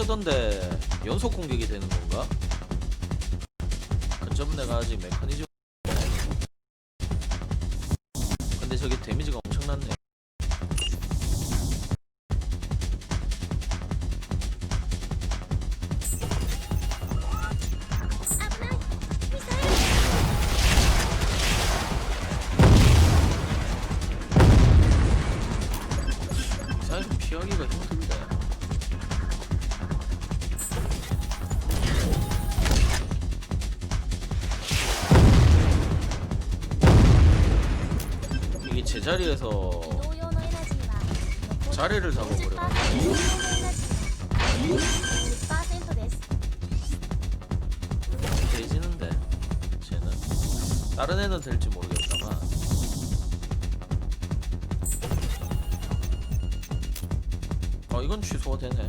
뜨던데 연속 공격이 되는 건가? 근접 내가 아직 메커니즘 근데 저게 데미지가 엄청났네 자리에서 자리를 잡아버려. 돼지는데 쟤는 다른 애는 될지 모르겠다만. 아 어, 이건 취소가 되네.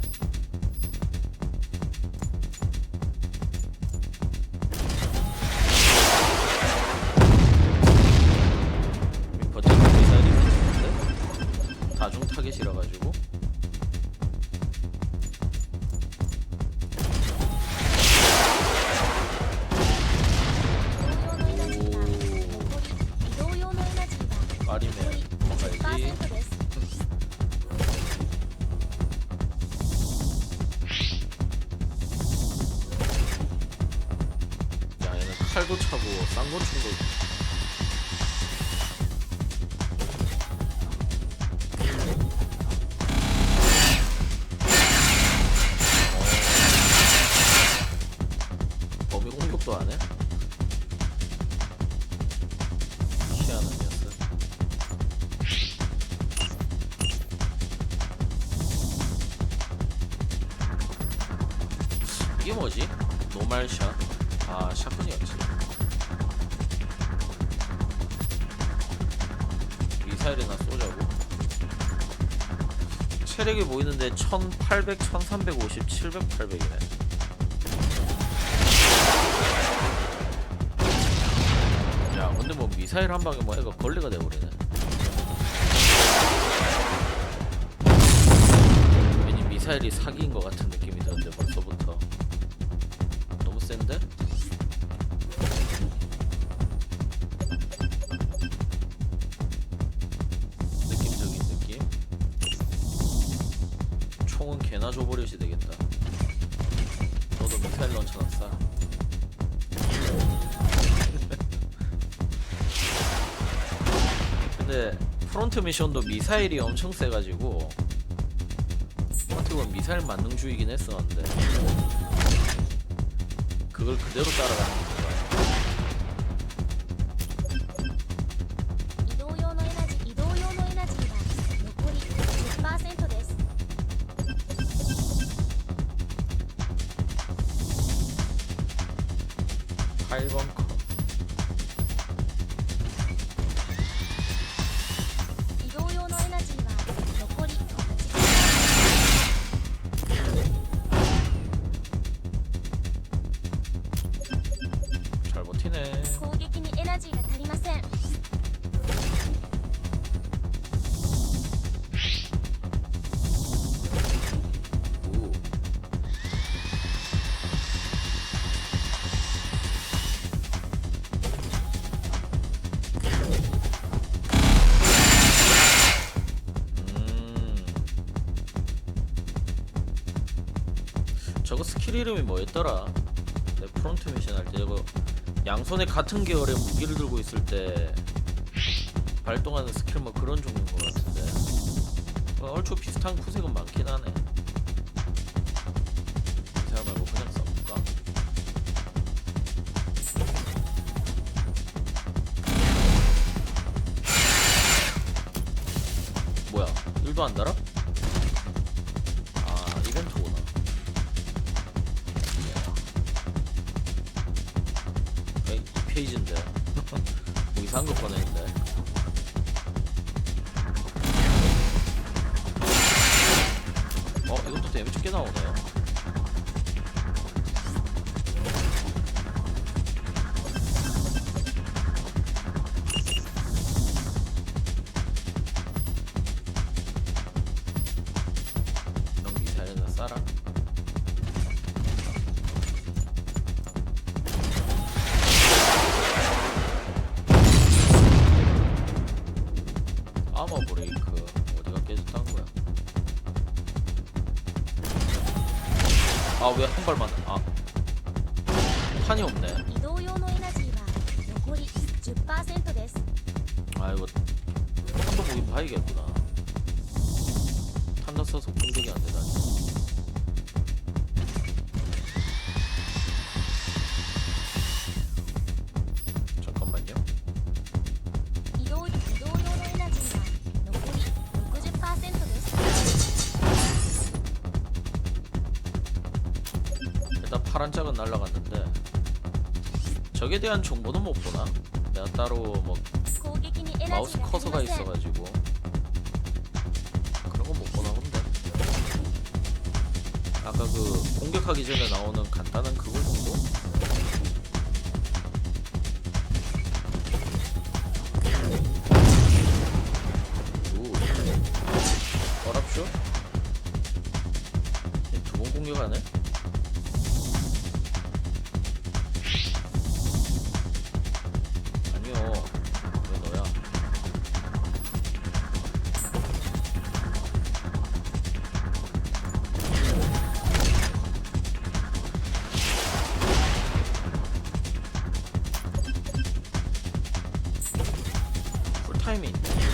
이게 뭐지? 노말샷. 아 샷건이었지. 미사일이나 쏘자고? 체력이 보이는데 1800, 1350, 700, 800이네. 야 근데 뭐 미사일 한 방에 뭐 애가 걸레가 돼버리네. 괜히 미사일이 사기인 것 같은 느낌이 드는데 근데 프론트 미션도 미사일이 엄청 세가지고 보면 미사일 만능주의긴 했었는데 그걸 그대로 따라가는 이름이 뭐였더라? 내 프론트 미션 할때 저거 양손에 같은 계열의 무기를 들고 있을 때 발동하는 스킬 뭐 그런 종류인 것 같은데 어, 얼추 비슷한 구색은 많긴 하네 나오네요 파란 짝은 날라갔는데 적에 대한 정보는 못 보나? 내가 따로 뭐 마우스 커서가 있어가지고 그런 건 못 보나 본데 아까 그 공격하기 전에 나오는 간단한 그걸 타임이 예.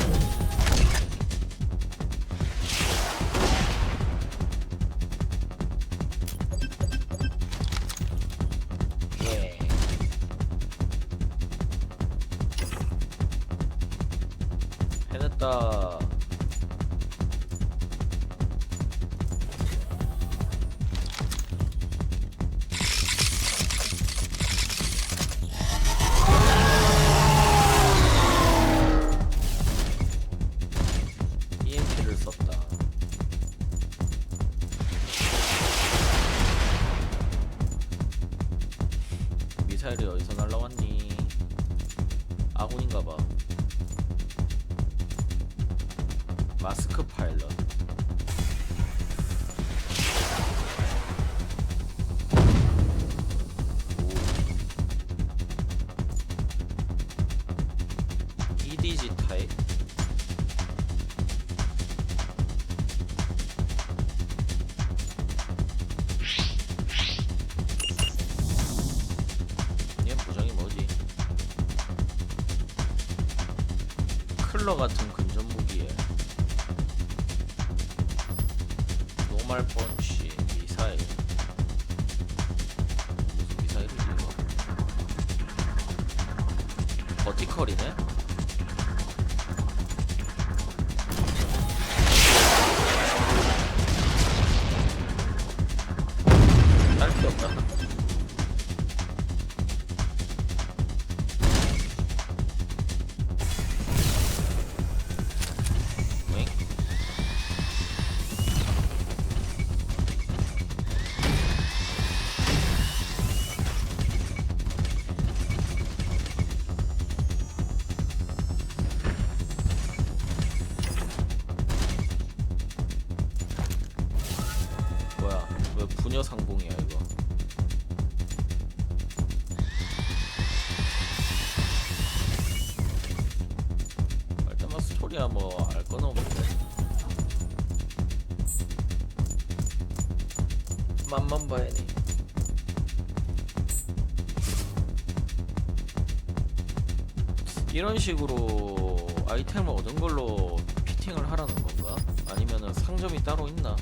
이런 식으로 아이템을 얻은 걸로 피팅을 하라는 건가? 아니면은 상점이 따로 있나?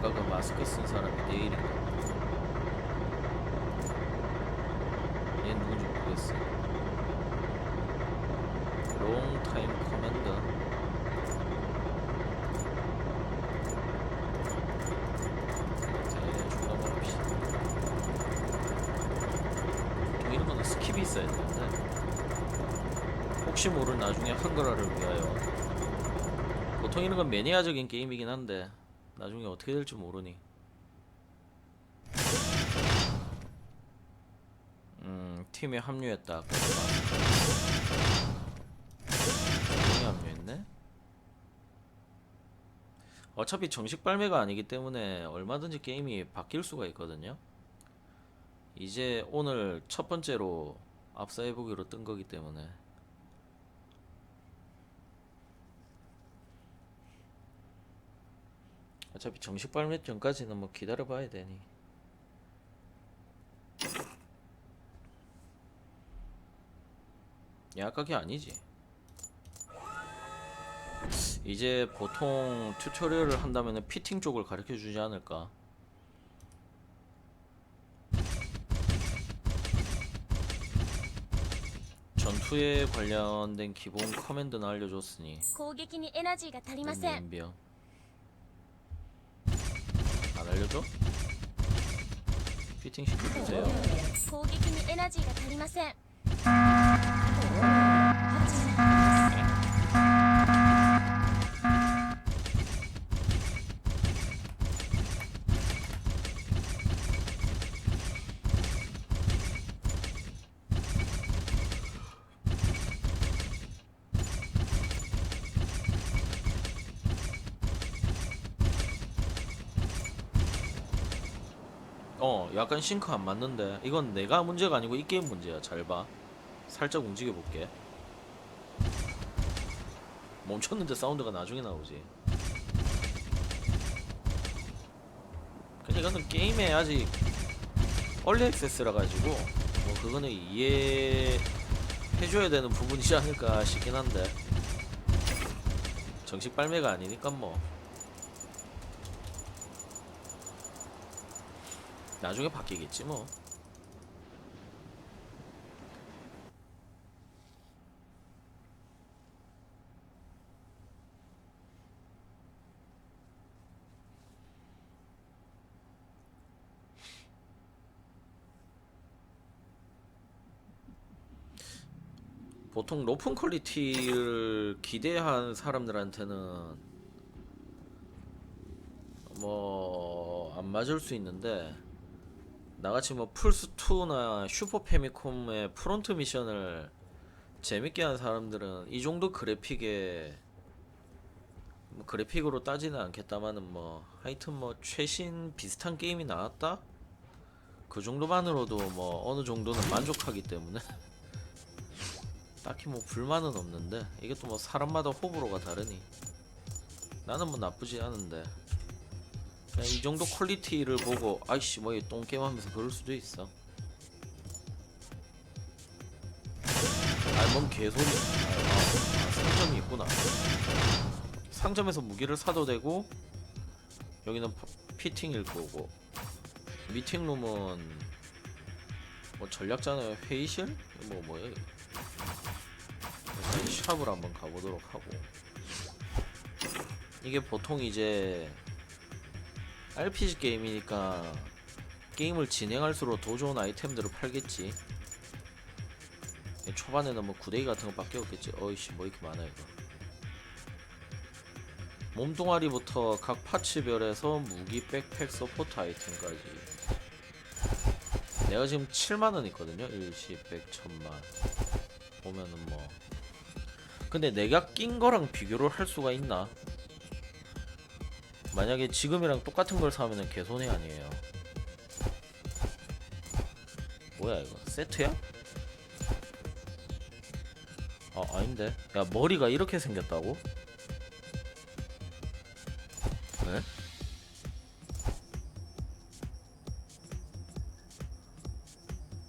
아까 그 마스크 쓴 사람이 내일인가? 얘 누군지 모르겠어. 롱 타임 커맨더. 대충 넘어갑시다. 좀 이런 거는 스킵이 있어야 되는데. 혹시 모를 나중에 한글화를 위하여 곧 보통 이런 건 매니아적인 게임이긴 한데 나중에 어떻게 될지 모르니. 음 팀에 합류했다. 팀에 합류했네. 어차피 정식 발매가 아니기 때문에 얼마든지 게임이 바뀔 수가 있거든요. 이제 오늘 첫 번째로 앞서 해보기로 뜬 거기 때문에 어차피 정식 발매 전까지는 뭐 기다려 봐야 되니 약하게 아니지 이제 보통 튜토리얼을 한다면 피팅 쪽을 가르쳐 주지 않을까 전투에 관련된 기본 커맨드는 알려줬으니 攻撃にエナジーが足りません 연병 안 알려줘? 피팅 시켜주세요 攻撃にエナジーが足りません「 약간 싱크 안 맞는데. 이건 내가 문제가 아니고 이 게임 문제야. 잘봐. 살짝 움직여 볼게. 멈췄는데 사운드가 나중에 나오지. 근데 이거는 게임에 아직 얼리 액세스라 가지고 뭐 그거는 이해해줘야 되는 부분이지 않을까 싶긴 한데. 정식 발매가 아니니까 뭐 나중에 바뀌겠지 뭐. 보통 높은 퀄리티를 기대한 사람들한테는 뭐 안 맞을 수 있는데 나같이 뭐 플스2나 슈퍼 패미콤의 프론트 미션을 재밌게 한 사람들은 이 정도 그래픽에 뭐 그래픽으로 따지는 않겠다마는 뭐 하여튼 뭐 최신 비슷한 게임이 나왔다? 그 정도만으로도 뭐 어느 정도는 만족하기 때문에 딱히 뭐 불만은 없는데 이게 또 뭐 사람마다 호불호가 다르니 나는 뭐 나쁘지 않은데 이 정도 퀄리티를 보고 아이씨 뭐이 똥게임 하면서 그럴 수도 있어. 아뭔 개소리. 아, 아, 상점이 있구나. 상점에서 무기를 사도 되고 여기는 파- 피팅일 거고. 미팅룸은 뭐 전략자는 회의실? 뭐 뭐야 이거. 일단 샵을 한번 가보도록 하고. 이게 보통 이제 RPG 게임이니까 게임을 진행할수록 더 좋은 아이템들을 팔겠지. 초반에는 뭐 구데기 같은 거 밖에 없겠지. 어이씨 뭐 이렇게 많아 이거. 몸뚱아리부터 각 파츠별에서 무기, 백팩, 서포트 아이템까지. 내가 지금 7만 원 있거든요. 일시, 백, 천만. 보면은 뭐. 근데 내가 낀 거랑 비교를 할 수가 있나? 만약에 지금이랑 똑같은 걸 사면은 개손해 아니에요. 뭐야 이거 세트야? 아 아닌데. 야 머리가 이렇게 생겼다고? 네?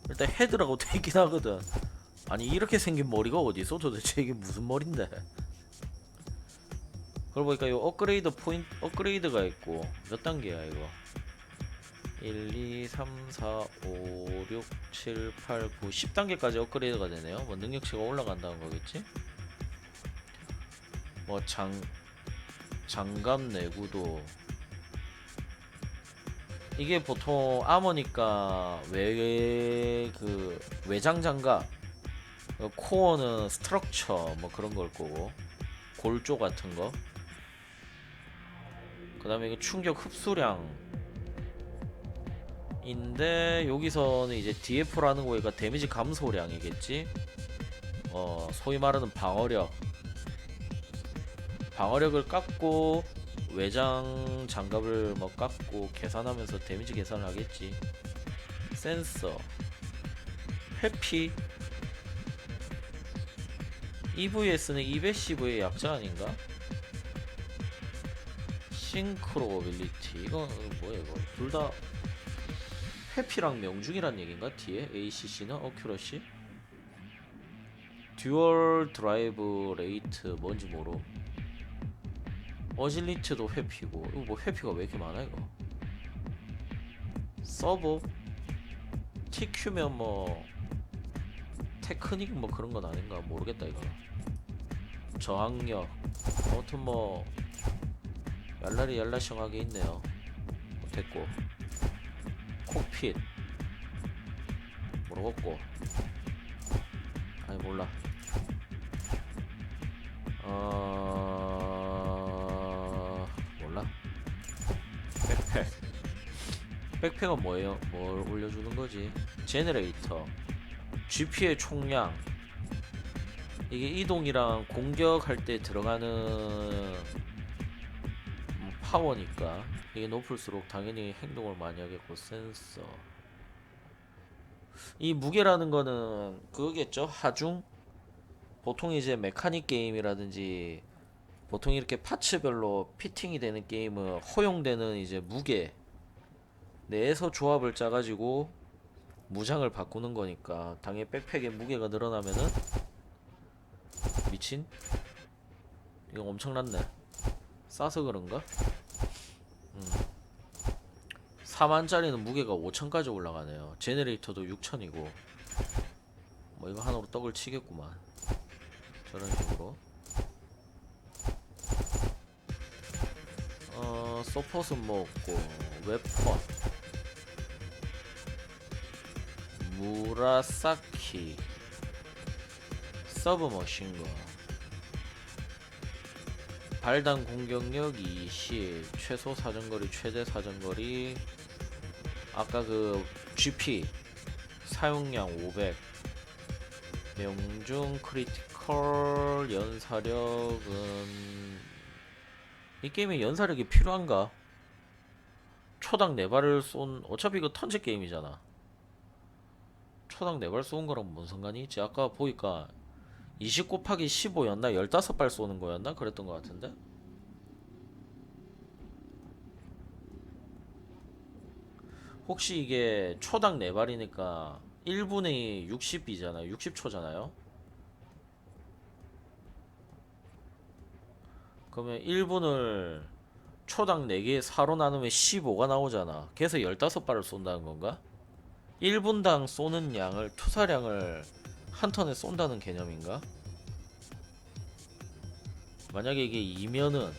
일단 헤드라고 돼 있긴 하거든. 아니 이렇게 생긴 머리가 어디서 도대체 이게 무슨 머린데? 그걸 보니까 이 업그레이드 포인트 업그레이드가 있고 몇 단계야 이거? 1, 2, 3, 4, 5, 6, 7, 8, 9, 10단계까지 업그레이드가 되네요. 뭐 능력치가 올라간다는 거겠지? 뭐 장 장갑 내구도. 이게 보통 아머니까 외 그 외장 장갑 어, 코어는 스트럭처 뭐 그런 걸 거고 골조 같은 거 그 다음에 이거 충격 흡수량 인데 여기서는 이제 DF라는 거니까 데미지 감소량이겠지? 어 소위 말하는 방어력. 방어력을 깎고 외장 장갑을 뭐 깎고 계산하면서 데미지 계산을 하겠지. 센서 회피. EVS는 210의 약자 아닌가? 싱크로 오빌리티. 이거 뭐야 이거. 둘다 회피랑 명중이란 얘기인가 뒤에? ACC는 어큐러시? 듀얼 드라이브 레이트 뭔지 모르. 어질리트도 회피고. 이거 뭐 회피가 왜 이렇게 많아 이거? 서브 TQ면 뭐 테크닉 뭐 그런 건 아닌가 모르겠다 이거. 저항력. 아무튼 뭐 얄라리 얄라셩하게 있네요. 뭐 됐고. 콕핏. 모르겠고. 아니 몰라. 어 몰라. 백팩. 백팩은 뭐예요? 뭘 올려주는 거지? 제네레이터. GP의 총량. 이게 이동이랑 공격할 때 들어가는 음, 파워니까 이게 높을수록 당연히 행동을 많이 하겠고 센서. 이 무게라는 거는 그거겠죠? 하중? 보통 이제 메카닉 게임이라든지 보통 이렇게 파츠별로 피팅이 되는 게임은 허용되는 이제 무게 내에서 조합을 짜가지고 무장을 바꾸는 거니까 당연히 백팩의 무게가 늘어나면은 미친? 이거 엄청났네. 싸서 그런가? 음. 4만짜리는 무게가 5천까지 올라가네요. 제네레이터도 6천이고. 뭐 이거 하나로 떡을 치겠구만. 저런 식으로. 어 서폿은 뭐 없고. 웨펀 무라사키. 서브머신건 발당 공격력 20 최소 사정거리 최대 사정거리 아까 그 GP 사용량 500 명중 크리티컬 연사력은 이 게임에 연사력이 필요한가? 초당 4발을 쏜 어차피 이거 턴제 게임이잖아 초당 4발 쏘는 거랑 뭔 상관이 있지? 아까 보니까 20 곱하기 15였나? 15발 쏘는 거였나? 그랬던 것 같은데? 혹시 이게 초당 4발이니까 1분의 60이잖아요. 60초잖아요. 그러면 1분을 초당 4개 4로 나누면 15가 나오잖아. 그래서 15발을 쏜다는 건가? 1분당 쏘는 양을 투사량을 한 턴에 쏜다는 개념인가? 만약에 이게 2면은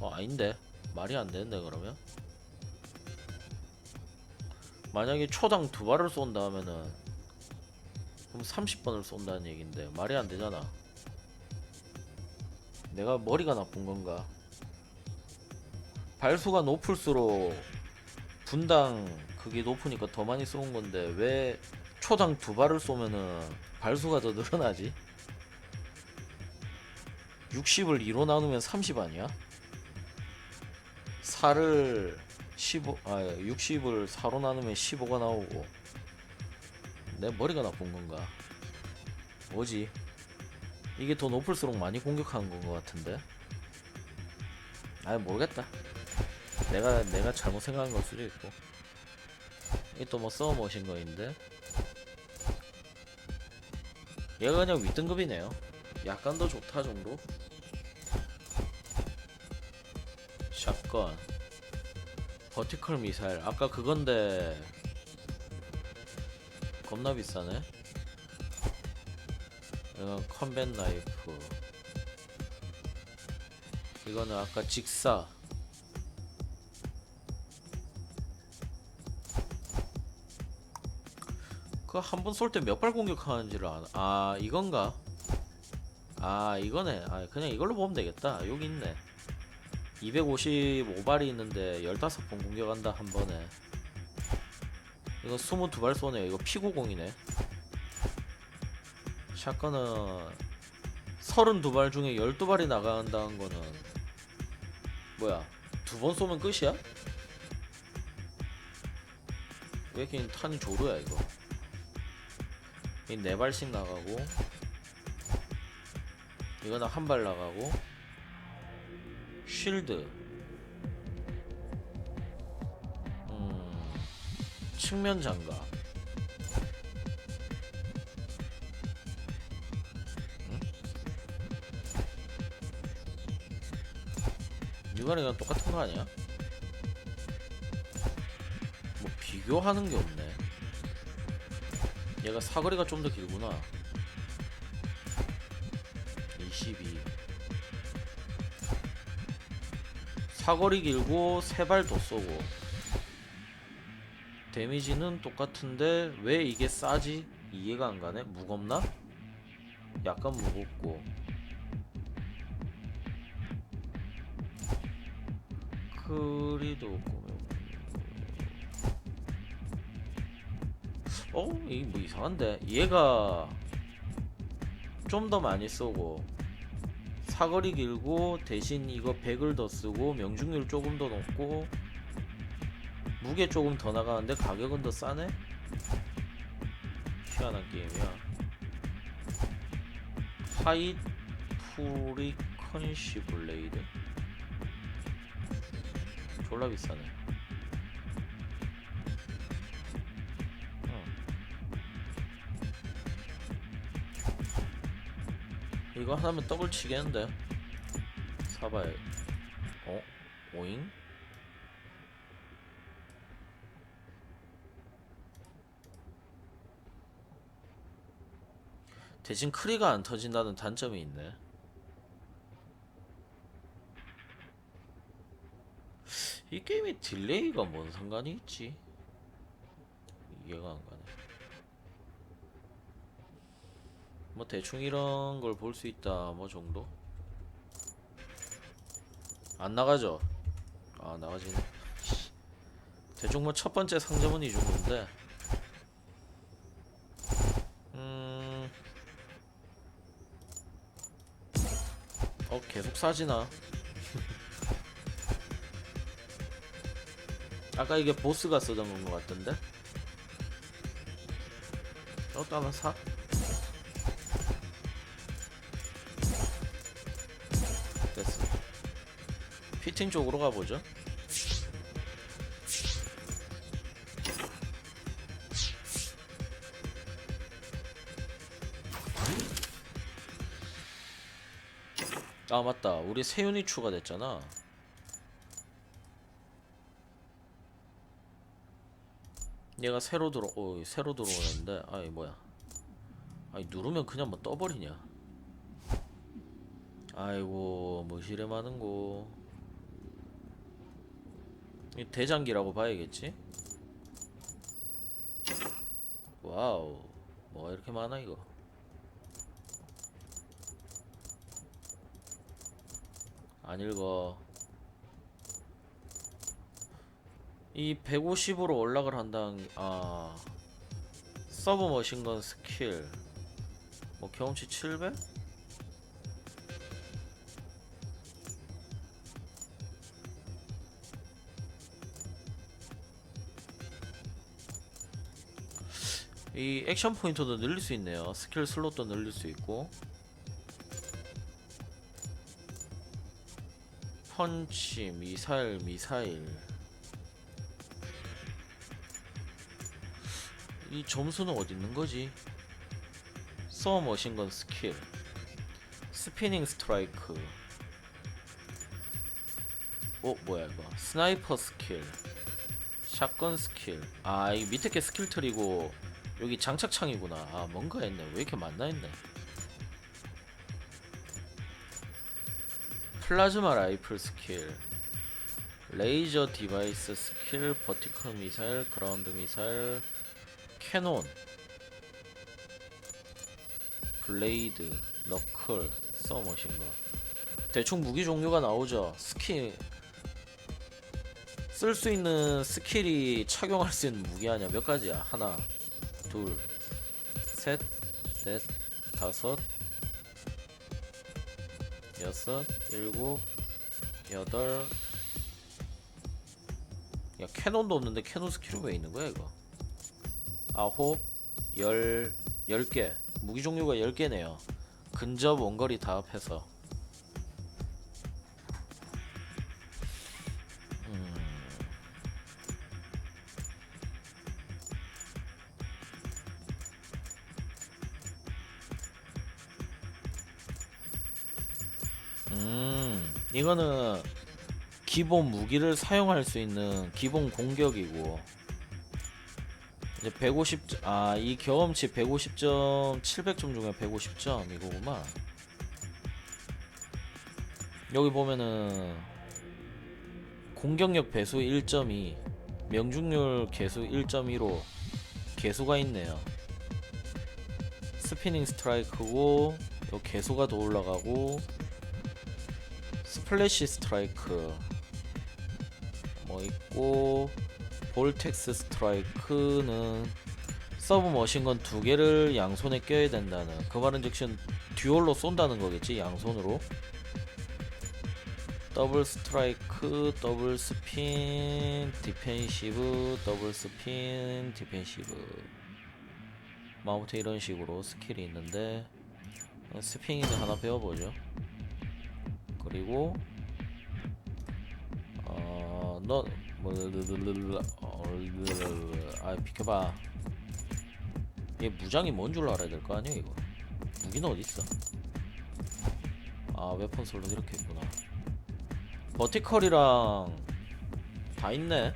어 아닌데? 말이 안 되는데 그러면? 만약에 초당 두 발을 쏜다 하면은 그럼 30번을 쏜다는 얘긴데 말이 안 되잖아. 내가 머리가 나쁜 건가? 발수가 높을수록 분당 그게 높으니까 더 많이 쏘는 건데 왜 초당 두 발을 쏘면은 발수가 더 늘어나지? 60을 2로 나누면 30 아니야? 4를 15, 아 60을 4로 나누면 15가 나오고 내 머리가 나쁜 건가? 뭐지? 이게 더 높을수록 많이 공격하는 건 것 같은데? 아 모르겠다. 내가 내가 잘못 생각한 걸 수도 있고. 이또뭐 써머신 거인데? 얘가 그냥 윗등급이네요. 약간 더 좋다 정도? 샷건 버티컬 미사일 아까 그건데 겁나 비싸네 이건 컴뱃 나이프 이거는 아까 직사 그한번 쏠 때 몇 발 공격하는지를 아나. 아 이건가? 아 이거네. 아 그냥 이걸로 보면 되겠다. 여기 있네. 255발이 있는데 15번 공격한다 한 번에. 이거 22발 쏘네요. 이거 피구공이네. 샷건은 32발 중에 12발이 나간다는 거는 뭐야? 두 번 쏘면 끝이야? 왜 이렇게 탄이 조르야 이거 이네 발씩 나가고 이거는 한 발 나가고 쉴드 음 측면 장갑 응? 이거랑 똑같은 거 아니야? 뭐 비교하는 게 없네 얘가 사거리가 좀 더 길구나 22 사거리 길고 세발 더 쏘고 데미지는 똑같은데 왜 이게 싸지? 이해가 안 가네? 무겁나? 약간 무겁고 크리도 꾸며 어? 이게 뭐 이상한데 얘가 좀 더 많이 쏘고 사거리 길고 대신 이거 100을 더 쓰고 명중률 조금 더 높고 무게 조금 더 나가는데 가격은 더 싸네? 희한한 게임이야 하이 프리컨시 블레이드 졸라 비싸네 이거 하면 더블 치겠는데 사봐야 어? 오잉? 대신 크리가 안 터진다는 단점이 있네 이 게임이 딜레이가 뭔 상관이 있지? 이해가 안 가네 뭐 대충 이런 걸 볼 수 있다 뭐 정도? 안 나가죠? 아 나가지네. 씨. 대충 뭐 첫 번째 상점은 이 정도인데. 음... 어 계속 사지나? 아까 이게 보스가 쓰던 건 것 같던데? 어 따라 사 피팅 쪽으로 가보죠. 아 맞다. 우리 세윤이 추가됐잖아. 얘가 새로 들어, 어, 새로 들어오는데, 아이 뭐야? 아이 누르면 그냥 뭐 떠버리냐? 아이고 많은고 이 대장기라고 봐야겠지? 와우 뭐가 이렇게 많아 이거? 안 읽어. 이 150으로 올락을 한다는 게- 아. 서브 머신건 스킬. 뭐 경험치 700? 이 액션 포인트도 늘릴 수 있네요. 스킬 슬롯도 늘릴 수 있고. 펀치, 미사일, 미사일. 이 점수는 어디 있는 거지? 서머 머신건 스킬. 스피닝 스트라이크. 어, 뭐야 이거? 스나이퍼 스킬. 샷건 스킬. 아, 이 밑에 게 스킬 트리고 여기 장착창이구나. 아, 뭔가 했네. 왜 이렇게 많나 했네. 플라즈마 라이플 스킬. 레이저 디바이스 스킬, 버티컬 미사일, 그라운드 미사일, 캐논, 블레이드, 너클, 써머신거 대충 무기 종류가 나오죠 스킬 쓸 수 있는 스킬이 착용할 수 있는 무기 아니야 몇 가지야 하나 둘 셋 넷 다섯 여섯 일곱 여덟. 야 캐논도 없는데 캐논 스킬은 왜 있는 거야 이거? 아홉 열 열 개. 무기 종류가 열 개네요. 근접 원거리 다 합해서 이거는 기본 무기를 사용할 수 있는 기본 공격이고 이제 150점 아이 경험치 150점 700점 중에 150점 이거구만. 여기 보면은 공격력 배수 1.2 명중률 개수 1.15 개수가 있네요. 스피닝 스트라이크고 요 개수가 더 올라가고 스플래시 스트라이크 뭐 있고 볼텍스 스트라이크는 서브 머신건 두 개를 양손에 껴야 된다는 그 말은 즉슨 듀얼로 쏜다는 거겠지 양손으로. 더블 스트라이크 더블 스핀 디펜시브 더블 스핀 디펜시브. 뭐 아무튼 이런 식으로 스킬이 있는데 어, 스핀인데 하나 배워보죠 그리고 어너 뭐, 어, 아 비켜봐. 얘 무장이 뭔 줄 알아야 될 거 아니야 이거? 무기는 어디 있어? 아 웨폰 솔로 이렇게 있구나. 버티컬이랑 다 있네.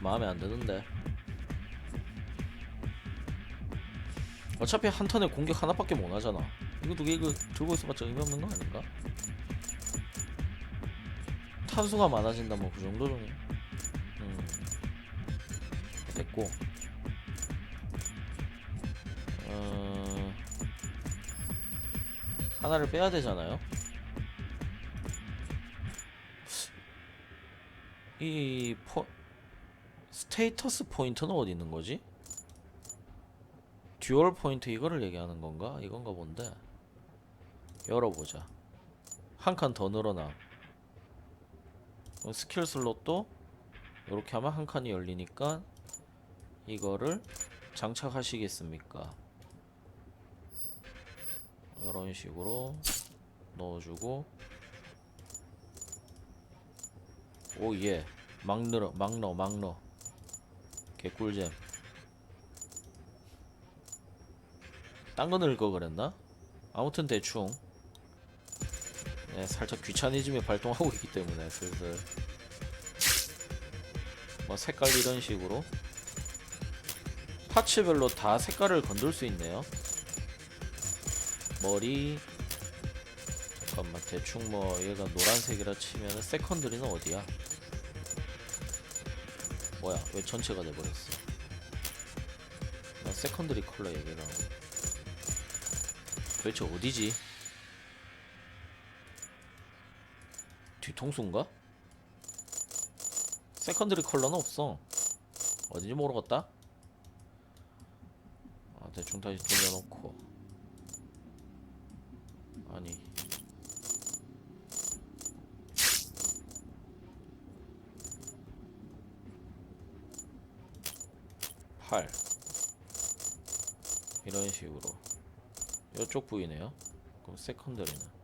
마음에 안 드는데. 어차피 한 턴에 공격 하나밖에 못 하잖아 이거 두 개 이거 들고 있어봤자 의미 없는 거 아닌가? 탄수가 많아진다 뭐 그 정도는 음. 됐고 어... 하나를 빼야 되잖아요 이 포... 스테이터스 포인트는 어디 있는 거지? 듀얼 포인트 이거를 얘기하는 건가? 이건가 본데 열어보자. 한 칸 더 늘어나. 어, 스킬 슬롯도 이렇게 하면 한 칸이 열리니까 이거를 장착하시겠습니까? 이런 식으로 넣어주고. 오예. 막 늘어 막 넣어 막 넣어. 개꿀잼. 딴 거 넣을 거 그랬나? 아무튼 대충 네, 살짝 귀차니즘이 발동하고 있기 때문에 슬슬. 뭐 색깔 이런 식으로. 파츠별로 다 색깔을 건들 수 있네요. 머리. 잠깐만 대충 뭐 얘가 노란색이라 치면은 세컨드리는 어디야? 뭐야 왜 전체가 돼버렸어? 나 세컨드리 컬러 하고. 도대체 어디지 뒤통수인가? 세컨드리 컬러는 없어. 어딘지 모르겠다. 아 대충 다시 돌려놓고. 아니. 팔. 이런 식으로. 이쪽 부위네요. 그럼 세컨드리는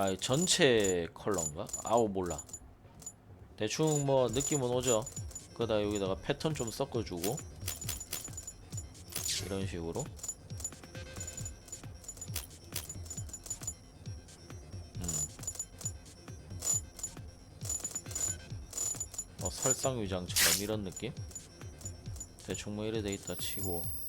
아 전체 컬러인가? 아우 몰라 대충 뭐 느낌은 오죠 그러다 여기다가 패턴 좀 섞어주고 이런 식으로 음. 어, 설상위장처럼 이런 느낌? 대충 뭐 이래 돼 있다 치고